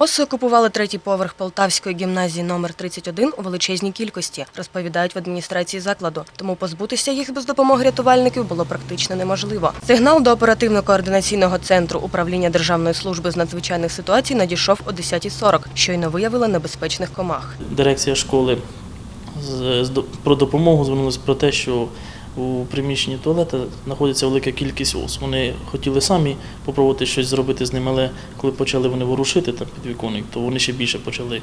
Оси окупували третій поверх Полтавської гімназії номер 31 у величезній кількості, розповідають в адміністрації закладу. Тому позбутися їх без допомоги рятувальників було практично неможливо. Сигнал до оперативно-координаційного центру управління Державної служби з надзвичайних ситуацій надійшов о 10.40, щойно виявили небезпечних комах. Дирекція школи про допомогу звернулася про те, що у приміщенні туалету знаходиться велика кількість ос. Вони хотіли самі спробувати щось зробити з ними, але коли почали вони ворушити там під віконник, то вони ще більше почали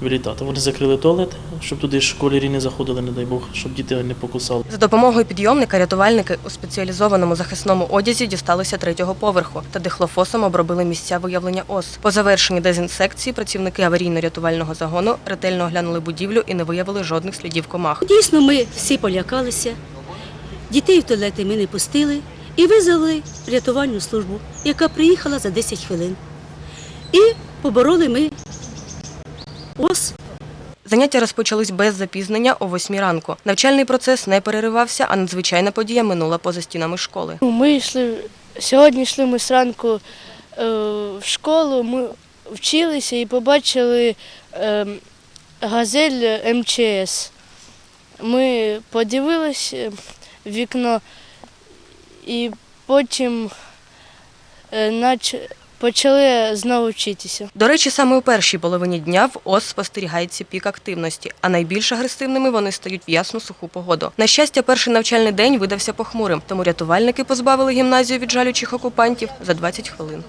вилітати. Вони закрили туалет, щоб туди школярі не заходили, не дай Бог, щоб діти не покусали. За допомогою підйомника рятувальники у спеціалізованому захисному одязі дісталися третього поверху та дихлофосом обробили місця виявлення ос. По завершенні дезінсекції працівники аварійно-рятувального загону ретельно оглянули будівлю і не виявили жодних слідів комах. Дійсно, ми всі полякалися, дітей в туалети ми не пустили і визвали рятувальну службу, яка приїхала за 10 хвилин. І побороли ми ос Заняття розпочались без запізнення о 8 ранку. Навчальний процес не переривався, а надзвичайна подія минула поза стінами школи. Ми йшли сьогодні йшли ми зранку е, в школу, ми вчилися і побачили е, газель МЧС. Ми подивилися вікно і потім е, почали знову вчитися. До речі, саме у першій половині дня в ОС спостерігається пік активності, а найбільш агресивними вони стають в ясну суху погоду. На щастя, перший навчальний день видався похмурим, тому рятувальники позбавили гімназію від жалючих окупантів за 20 хвилин.